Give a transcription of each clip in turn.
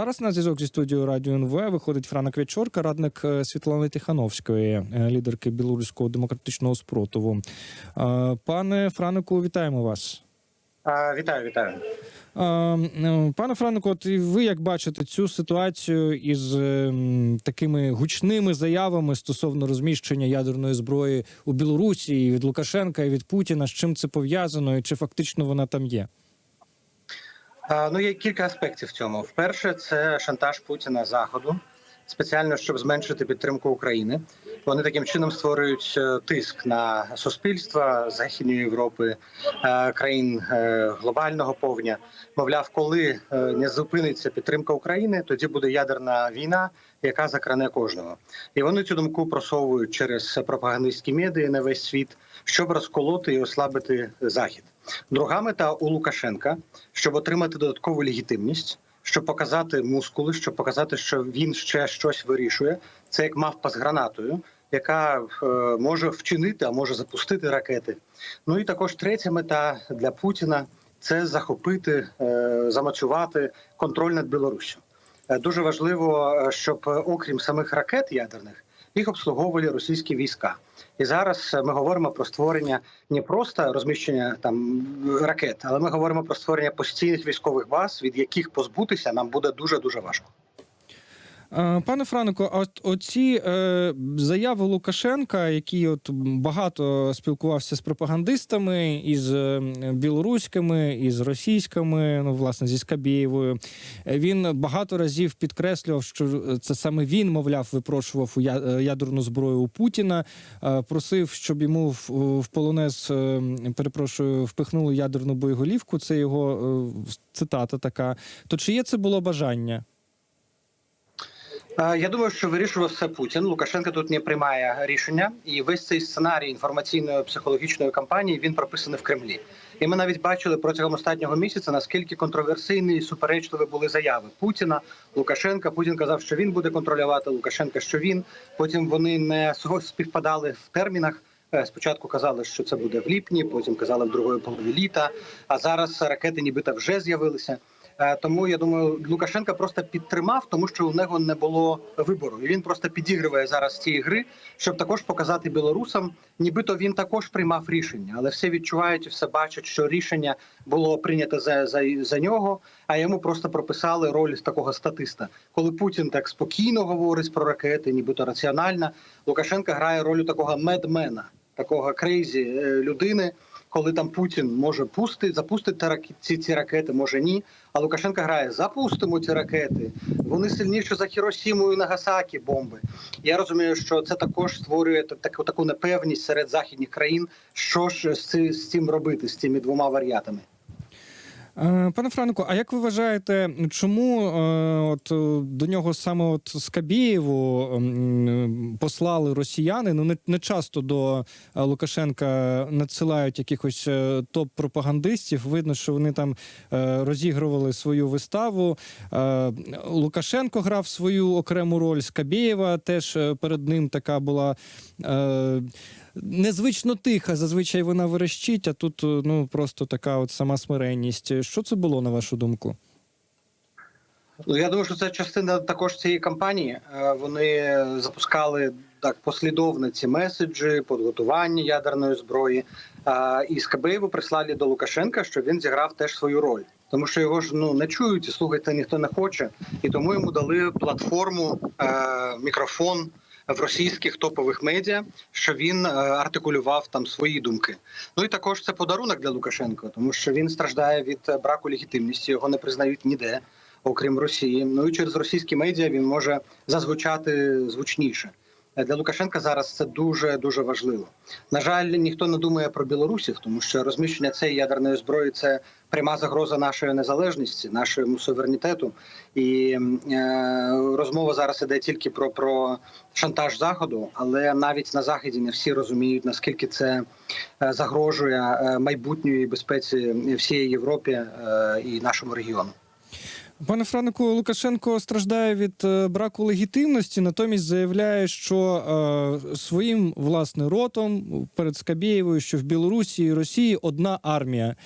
Зараз на зв'язок зі студією Радіо НВ виходить Франа Квячорка, радник е, Світлани Тихановської, е, лідерки білоруського демократичного спротиву. Е, Пане Франику, вітаємо вас. Вітаю, вітаю. Е, Пане Франику, от і ви як бачите цю ситуацію із ем, такими гучними заявами стосовно розміщення ядерної зброї у Білорусі і від Лукашенка і від Путіна? З чим це пов'язано, і чи фактично вона там є? А, Ну є кілька аспектів в цьому. Вперше, це шантаж Путіна заходу, спеціально щоб зменшити підтримку України. Вони таким чином створюють е, тиск на суспільства Західної Європи, е, країн е, глобального повня. Мовляв, коли е, не зупиниться підтримка України, тоді буде ядерна війна, яка закране кожного. І вони цю думку просовують через пропагандистські медіа на весь світ, щоб розколоти і ослабити захід. Друга мета у Лукашенка, щоб отримати додаткову легітимність, щоб показати мускули, щоб показати, що він ще щось вирішує. Це як мавпа з гранатою, яка е, може вчинити, а може запустити ракети. Ну і також третя мета для Путіна це захопити, е, замацювати контроль над Білоруссю. Е, Дуже важливо, щоб окрім самих ракет ядерних їх обслуговували російські війська. І зараз е, ми говоримо про створення не просто розміщення там ракет, але ми говоримо про створення постійних військових баз, від яких позбутися нам буде дуже дуже важко. Е, Пане Франико, а от оці е, заяви Лукашенка, які от багато спілкувався з пропагандистами, із е, білоруськими, із російськими, ну власне зі Скабєєвою, е, він багато разів підкреслював, що це саме він, мовляв, випрошував ядерну зброю у Путіна, просив, щоб йому в, полонез, перепрошую, впихнули ядерну боєголівку. Це його цитата така. То чи є це було бажання? Е, Я думаю, що вирішував все Путін. Лукашенко тут не приймає рішення, і весь цей сценарій інформаційної психологічної кампанії він прописаний в Кремлі. І ми навіть бачили протягом останнього місяця, наскільки контроверсійні і суперечливі були заяви Путіна, Лукашенка. Путін казав, що він буде контролювати Лукашенка, що він. Потім вони не співпадали в термінах. Е, Спочатку казали, що це буде в ліпні, потім казали в другої полові літа. А зараз ракети нібито вже з'явилися. Е, Тому я думаю, Лукашенка просто підтримав, тому що у нього не було вибору, і він просто підігриває зараз цієї гри, щоб також показати білорусам, нібито він також приймав рішення, але все відчувають і все бачать, що рішення було прийнято за, за, за нього. А йому просто прописали роль такого статиста. Коли Путін так спокійно говорить про ракети, нібито раціонально, Лукашенка грає роль такого медмена, такого крейзі е, людини коли там Путін може пустити, запустити рак- ці, ці ракети, може ні. А Лукашенко грає: запустимо ці ракети. Вони сильніші за Хіросіму і Нагасакі бомби. Я розумію, що це також створює таку таку непевність серед західних країн. Що ж з цим робити з цими двома варіатами? Е, Пане Франко, а як ви вважаєте, чому е, от е, до нього саме от Скабєєву м, послали росіяни? Ну не, не часто до Лукашенка надсилають якихось топ-пропагандистів. Видно, що вони там розігрували свою виставу. Лукашенко грав свою окрему роль. Скабєєва теж е, перед ним така була. Е, Незвично тиха, зазвичай вона верещить, а тут е, ну просто така от сама смиренність. Що це було на вашу думку? Ну я думаю, що це частина також цієї кампанії. Е, Вони запускали так послідовно ці меседжі, підготування ядерної зброї. І Скабеєву прислали до Лукашенка, щоб він зіграв теж свою роль, тому що його ж ну не чують і слухати ніхто не хоче, і тому йому дали платформу, е, мікрофон. В російських топових медіа, що він е, артикулював там свої думки. Ну і також це подарунок для Лукашенка, тому що він страждає від е, браку легітимності, його не признають ніде окрім Росії. Ну і через російські медіа він може зазвучати звучніше. Для Лукашенка зараз це дуже дуже важливо. На жаль, ніхто не думає про білорусів, тому що розміщення цієї ядерної зброї це пряма загроза нашої незалежності, нашому суверенітету. І е, розмова зараз іде тільки про, про шантаж заходу, але навіть на заході не всі розуміють наскільки це е, загрожує е, майбутньої безпеці всієї Європі е, і нашому регіону. Пане Франику, Лукашенко страждає від е, браку легітимності, натомість заявляє, що е, своїм власне ротом перед Скабєєвою, що в Білорусі і Росії одна армія.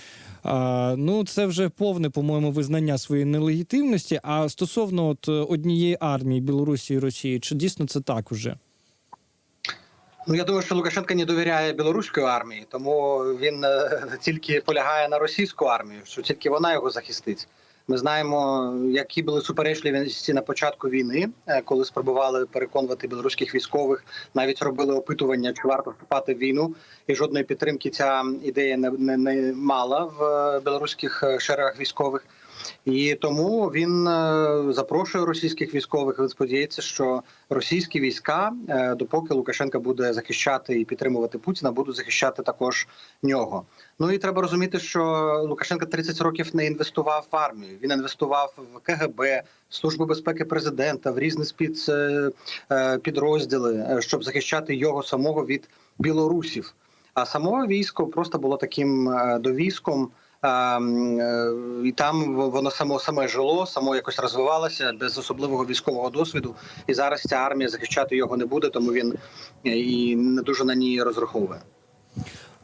А, ну, це вже повне, по-моєму, визнання своєї нелегітимності. А стосовно от е, однієї армії Білорусі і Росії, чи дійсно це так уже? Ну я думаю, що Лукашенко не довіряє білоруської армії, тому він е, тільки полягає на російську армію, що тільки вона його захистить. Ми знаємо, які були суперечливі на початку війни, е, коли спробували переконувати білоруських військових, навіть робили опитування, чи варто вступати в війну, і жодної підтримки ця ідея не, не, не мала в е, білоруських е, шерегах військових. І тому він е, запрошує російських військових. Він сподівається, що російські війська, е, допоки Лукашенка буде захищати і підтримувати Путіна, будуть захищати також нього. Ну і треба розуміти, що Лукашенко 30 років не інвестував в армію. Він інвестував в КГБ, службу безпеки президента, в різні спец е, щоб захищати його самого від білорусів. А самого військо просто було таким е, е, І там воно само саме жило, само якось розвивалося без особливого військового досвіду. І зараз ця армія захищати його не буде, тому він е, і не дуже на ній розраховує.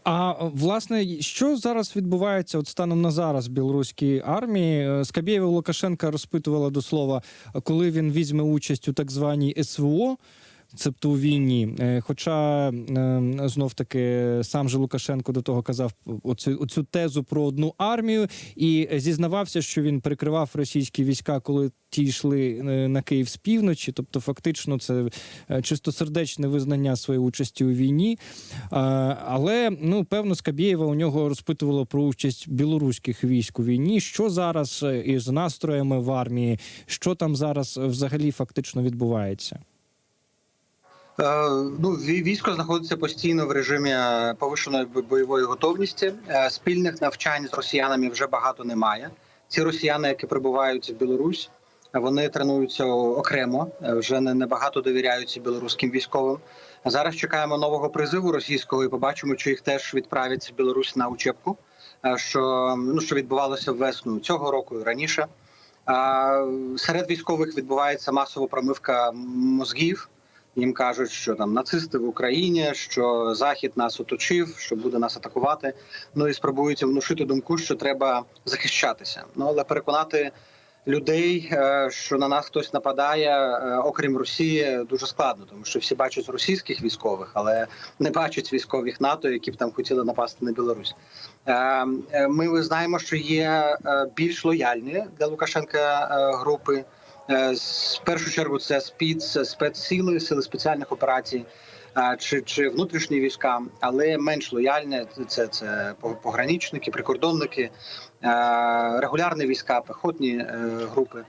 А власне, що зараз відбувається от станом на зараз в білоруській армії? Е, Скабєєва Лукашенка розпитувала до слова, коли він візьме участь у так званій СВО. Цебто у війні, Е, хоча е, знов таки сам же Лукашенко до того казав оцю, оцю тезу про одну армію і зізнавався, що він прикривав російські війська, коли ті йшли е, на Київ з півночі. Тобто, фактично, це е, чистосердечне визнання своєї участі у війні. Е, Але ну певно, Скабєєва у нього розпитувала про участь білоруських військ у війні. Що зараз е, із настроями в армії? Що там зараз е, взагалі фактично відбувається? Е, Ну, військо знаходиться постійно в режимі е, повищеної бойової готовності. Е, Спільних навчань з росіянами вже багато немає. Ці росіяни, які прибувають в Білорусь, вони тренуються окремо, вже не небагато довіряються білоруським військовим. Зараз чекаємо нового призиву російського і побачимо, чи їх теж відправять в Білорусь на учебку, що ну що відбувалося весну цього року і раніше. Серед військових відбувається масова промивка мозгів. Їм кажуть, що там нацисти в Україні, що Захід нас оточив, що буде нас атакувати. Ну і спробують внушити думку, що треба захищатися. Ну але переконати людей, е, що на нас хтось нападає, е, окрім Росії, дуже складно, тому що всі бачать російських військових, але не бачать військових НАТО, які б там хотіли напасти на Білорусь. Е, Ми знаємо, що є більш лояльні для Лукашенка групи. Е, В першу чергу це спец, спецсили, сили спеціальних операцій е, чи, чи внутрішні війська, але менш лояльне це, це по- пограничники, прикордонники, е, регулярні війська, пехотні е, групи.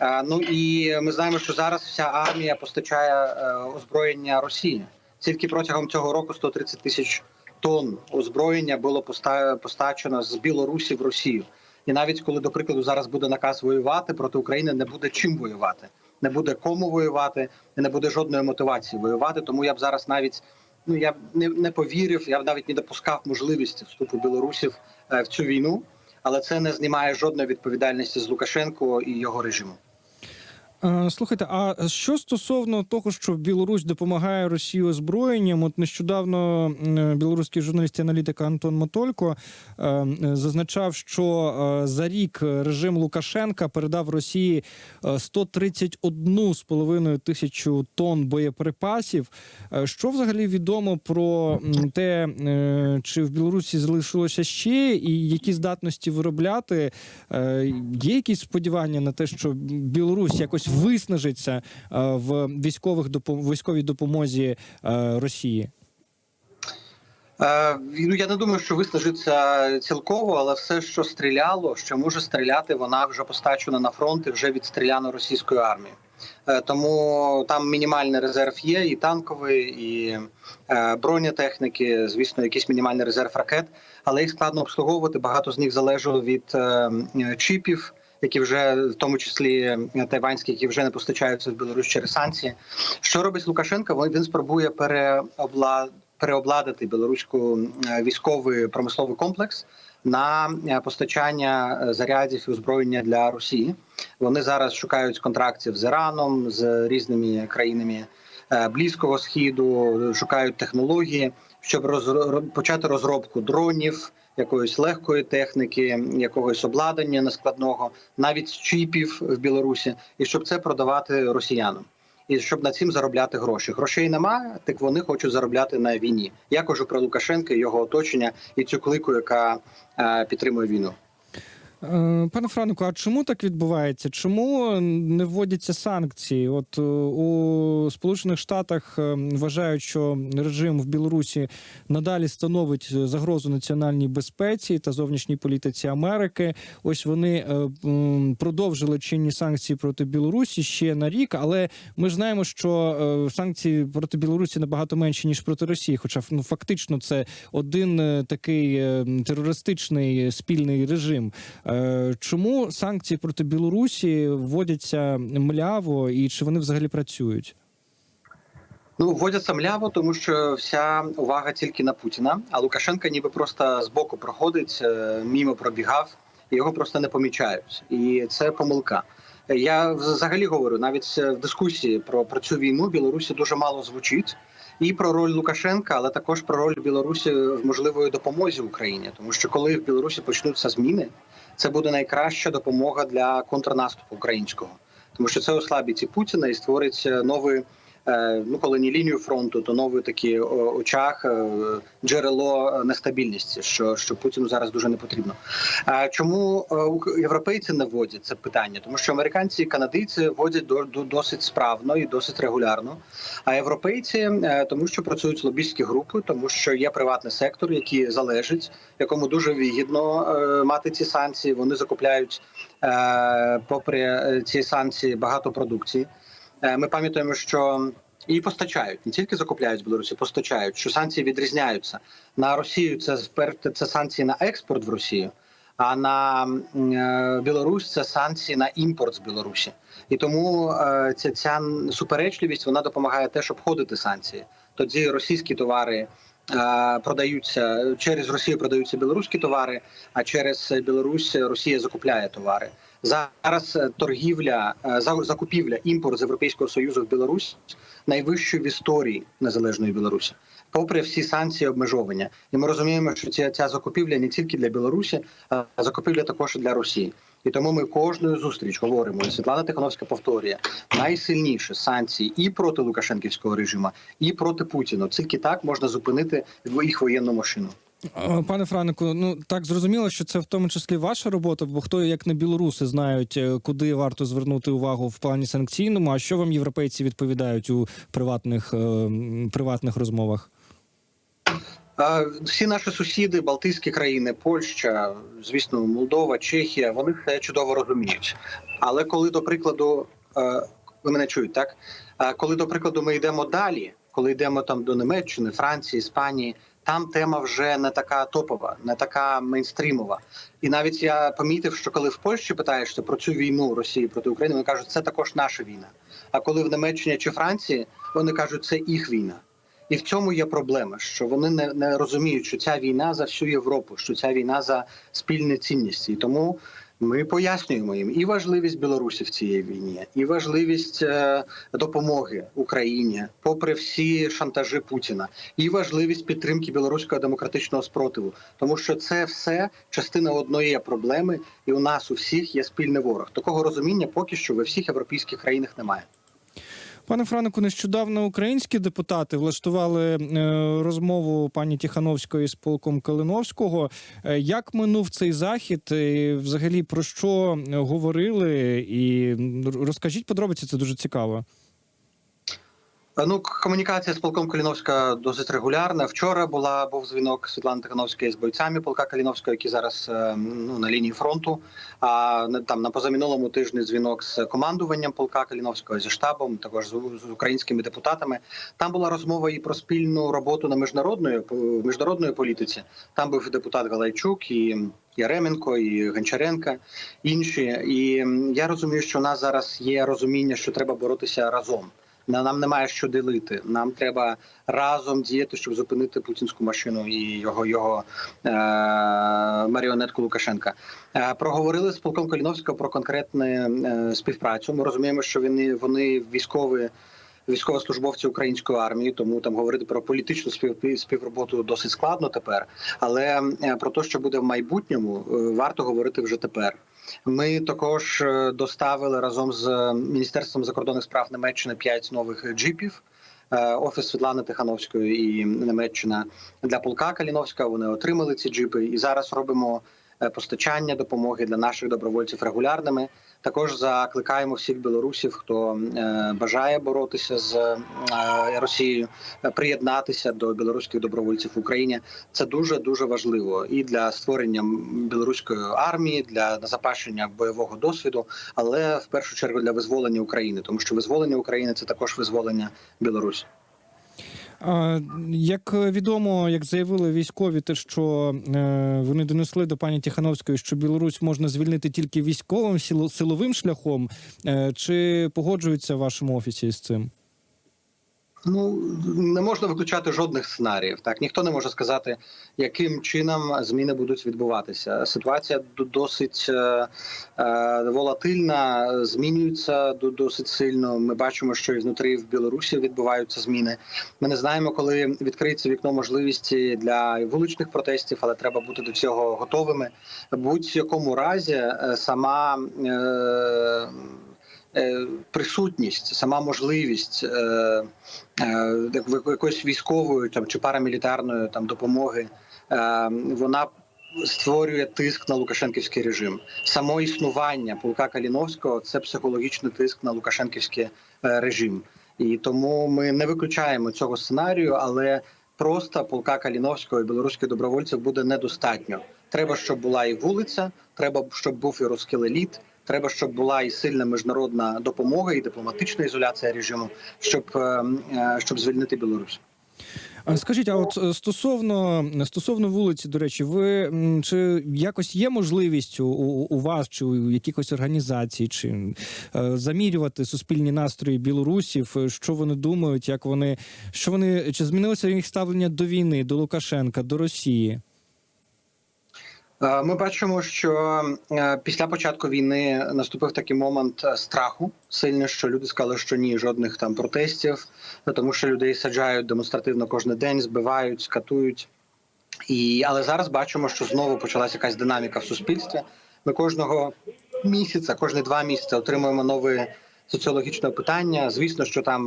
Е, Ну і ми знаємо, що зараз вся армія постачає е, озброєння Росії. Тільки протягом цього року 130 тисяч тонн озброєння було поста- постачено з Білорусі в Росію. І навіть коли, до прикладу, зараз буде наказ воювати проти України, не буде чим воювати, не буде кому воювати, не буде жодної мотивації воювати. Тому я б зараз навіть ну я б не, не повірив, я б навіть не допускав можливості вступу білорусів е, в цю війну, але це не знімає жодної відповідальності з Лукашенко і його режиму. Е, Слухайте, а що стосовно того, що Білорусь допомагає Росії озброєнням? От нещодавно білоруський журналіст і аналітик Антон Мотолько е, зазначав, що е, за рік режим Лукашенка передав Росії е, 131,5 тисячу тонн боєприпасів. Е, Що взагалі відомо про те, е, чи в Білорусі залишилося ще, і які здатності виробляти? Е, Є якісь сподівання на те, що Білорусь якось виснажиться е, в військових військовій допомозі е, Росії? Е, ну я не думаю, що виснажиться цілково, але все, що стріляло, що може стріляти, вона вже постачена на фронт і вже відстріляно російською армією. Тому там мінімальний резерв є, і танковий, і бронетехніки, звісно, якийсь мінімальний резерв ракет, але їх складно обслуговувати. Багато з них залежало від чіпів, які вже в тому числі е, тайванські, які вже не постачаються в Білорусь через санкції. Що робить Лукашенко? Він спробує переобла переобладнати білоруську е, військовий промисловий комплекс на е, постачання зарядів і озброєння для Росії. Вони зараз шукають контрактів з Іраном, з різними країнами Близького Східу, шукають технології, щоб розро- почати розробку дронів, якоїсь легкої техніки, якогось обладнання нескладного, навіть чіпів в Білорусі, і щоб це продавати росіянам. І щоб на цим заробляти гроші. Грошей немає, так вони хочуть заробляти на війні. Я кажу про Лукашенка, його оточення і цю клику, яка е, підтримує війну. Е, Пане Франку, а чому так відбувається? Чому не вводяться санкції? От е, у Сполучених Штатах е, вважають, що режим в Білорусі надалі становить загрозу національній безпеці та зовнішній політиці Америки. Ось вони продовжили чинні санкції проти Білорусі ще на рік, але ми ж знаємо, що санкції проти Білорусі набагато менші ніж проти Росії. Хоча ну фактично це один такий терористичний спільний режим. Е, Чому санкції проти Білорусі вводяться мляво і чи вони взагалі працюють? Ну вводяться мляво, тому що вся увага тільки на Путіна. А Лукашенка ніби просто збоку проходить, е, мімо пробігав, його просто не помічають. І це помилка. Я взагалі говорю, навіть в дискусії про, про цю війну Білорусі дуже мало звучить. І про роль Лукашенка, але також про роль Білорусі в можливої допомозі Україні, тому що коли в Білорусі почнуться зміни, це буде найкраща допомога для контрнаступу українського, тому що це ослабить і Путіна і створить е, новий, ну коли не лінію фронту, то новий такі очах е, джерело нестабільності, що, що Путіну зараз дуже не потрібно. Чому е, європейці не вводять це питання? Тому що американці і канадійці вводять до, до досить справно і досить регулярно. А європейці е, тому, що працюють лобістські групи, тому що є приватний сектор, який залежить, якому дуже вигідно е, мати ці санкції. Вони закупляють, е, попри е, ці санкції, багато продукції. Е, Ми пам'ятаємо, що і постачають не тільки закупляють з Білорусі, постачають, що санкції відрізняються на Росію. Це це санкції на експорт в Росію. А на е, Білорусь це санкції на імпорт з Білорусі, і тому е, ця, ця суперечливість вона допомагає теж обходити санкції. Тоді російські товари продаються через Росію, продаються білоруські товари, а через Білорусь Росія закупляє товари. Зараз е, торгівля, е, за- закупівля, імпорт з Європейського союзу в Білорусь найвищий в історії незалежної Білорусі, попри всі санкції обмежування. І ми розуміємо, що ця, ця закупівля не тільки для Білорусі, а закупівля також для Росії. І тому ми кожну зустріч говоримо. Світлана Тихановська повторює найсильніші санкції і проти Лукашенківського режиму, і проти Путіна. Тільки так можна зупинити їх воєнну машину. Пане Франику, ну так зрозуміло, що це в тому числі ваша робота, бо хто як не білоруси знають, е, куди варто звернути увагу в плані санкційному. А що вам європейці відповідають у приватних, е, приватних розмовах? Всі наші сусіди, Балтійські країни, Польща, звісно, Молдова, Чехія, вони це чудово розуміють. Але коли до прикладу, е, ви мене чуєте, так? Коли до прикладу ми йдемо далі, коли йдемо там до Німеччини, Франції, Іспанії, там тема вже не така топова, не така мейнстрімова. І навіть я помітив, що коли в Польщі питаєшся про цю війну Росії проти України, вони кажуть, це також наша війна. А коли в Німеччині чи Франції, вони кажуть, це їх війна. І в цьому є проблема, що вони не, не розуміють, що ця війна за всю Європу, що ця війна за спільні цінності. І тому ми пояснюємо їм і важливість Білорусі в цій війні, і важливість е, допомоги Україні, попри всі шантажі Путіна, і важливість підтримки білоруського демократичного спротиву, тому що це все частина одної проблеми, і у нас у всіх є спільний ворог. Такого розуміння поки що ви всіх європейських країнах немає. Пане Франку, нещодавно українські депутати влаштували е, розмову пані Тихановської з полком Калиновського. Е, Як минув цей захід? І взагалі про що говорили? І розкажіть подробиці, це дуже цікаво. Ну, комунікація з полком Каліновська досить регулярна. Вчора була був дзвінок Світлани Тихановської з бойцями полка Каліновського, які зараз е, ну на лінії фронту. А там на позаминулому тижні дзвінок з командуванням полка Каліновського зі штабом, також з, українськими депутатами. Там була розмова і про спільну роботу на міжнародної міжнародної політиці. Там був депутат Галайчук і. Яременко і Гончаренка, інші, і я розумію, що у нас зараз є розуміння, що треба боротися разом. На- Нам немає що ділити. Нам треба разом діяти, щоб зупинити путінську машину і його його е- маріонетку Лукашенка. Е- проговорили з полком Каліновського про конкретну е- співпрацю. Ми розуміємо, що вони вони військові. військовослужбовці української армії, тому там говорити про політичну спів, співроботу досить складно тепер. Але е, про те, що буде в майбутньому, е, варто говорити вже тепер. Ми також е, доставили разом з міністерством закордонних справ Німеччини 5 нових джипів. Е, Офіс Світлани Тихановської і Німеччина для полка Каліновська. Вони отримали ці джипи, і зараз робимо е, постачання допомоги для наших добровольців регулярними. Також закликаємо всіх білорусів, хто е, бажає боротися з е, Росією, е, приєднатися до білоруських добровольців в Україні. Це дуже дуже важливо і для створення білоруської армії, для назапашення бойового досвіду, але в першу чергу для визволення України, тому що визволення України це також визволення Білорусі. Як відомо, як заявили військові, те, що е, вони донесли до пані Тихановської, що Білорусь можна звільнити тільки військовим силовим шляхом. Е, чи погоджуються в вашому офісі з цим? Ну не можна виключати жодних сценаріїв. Так ніхто не може сказати, яким чином зміни будуть відбуватися. Ситуація досить е, е, волатильна, змінюється до- досить сильно. Ми бачимо, що і внутрі в Білорусі відбуваються зміни. Ми не знаємо, коли відкриється вікно можливості для вуличних протестів, але треба бути до цього готовими. Будь-якому разі е, сама. Е, Присутність, сама можливість е, е, як- якоїсь військової там чи парамілітарної там допомоги, е, вона створює тиск на Лукашенківський режим. Само існування полка Каліновського це психологічний тиск на Лукашенківський е, режим. І тому ми не виключаємо цього сценарію, але просто полка Каліновського і білоруських добровольців буде недостатньо. Треба, щоб була і вулиця, треба, щоб був і розкіл еліт. Треба, щоб була і сильна міжнародна допомога, і дипломатична ізоляція режиму, щоб, е, е, щоб звільнити Білорусь. Скажіть, а от е, стосовно стосовно вулиці, до речі, ви чи якось є можливість у, у вас чи у якихось організацій, чи е, замірювати суспільні настрої білорусів, що вони думають, як вони що вони чи змінилося їх ставлення до війни, до Лукашенка, до Росії? Е, Ми бачимо, що е, після початку війни наступив такий момент е, страху сильно, що люди сказали, що ні, жодних там протестів, тому що людей саджають демонстративно кожен день, збивають, скатують. І але зараз бачимо, що знову почалася якась динаміка в суспільстві. Ми кожного місяця, кожні два місяці отримуємо нові соціологічне питання. Звісно, що там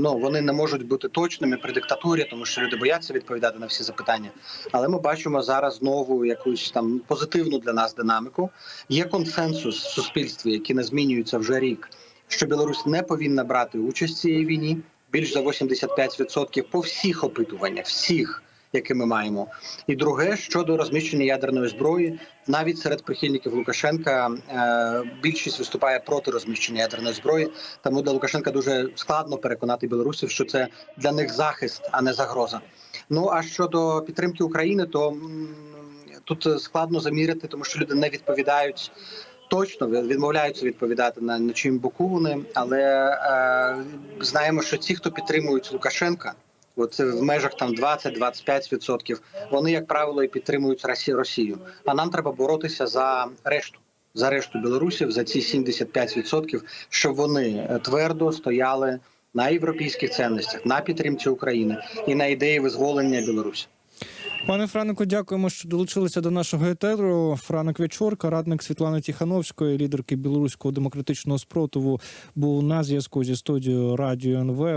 ну вони не можуть бути точними при диктатурі, тому що люди бояться відповідати на всі запитання. Але ми бачимо зараз знову якусь там позитивну для нас динаміку. Є консенсус в суспільстві, який не змінюється вже рік, що Білорусь не повинна брати участь в цій війні. Більш за 85% по всіх опитуваннях, всіх, які ми маємо. І друге щодо розміщення ядерної зброї, навіть серед прихильників Лукашенка е, більшість виступає проти розміщення ядерної зброї. Тому для Лукашенка дуже складно переконати білорусів, що це для них захист, а не загроза. Ну а щодо підтримки України, то тут складно заміряти, тому що люди не відповідають. Точно відмовляються відповідати на, на чим боку вони, але е, знаємо, що ті, хто підтримують Лукашенка, от в межах там 20-25%, вони, як правило, і підтримують Росі- Росію. А нам треба боротися за решту, за решту білорусів, за ці 75%, щоб вони е, твердо стояли на європейських цінностях, на підтримці України і на ідеї визволення Білорусі. Пане Франику, дякуємо, що долучилися до нашого етеру. Франик Вечорка, радник Світлани Тихановської, лідерки білоруського демократичного спротиву, був на зв'язку зі студією Радіо НВ.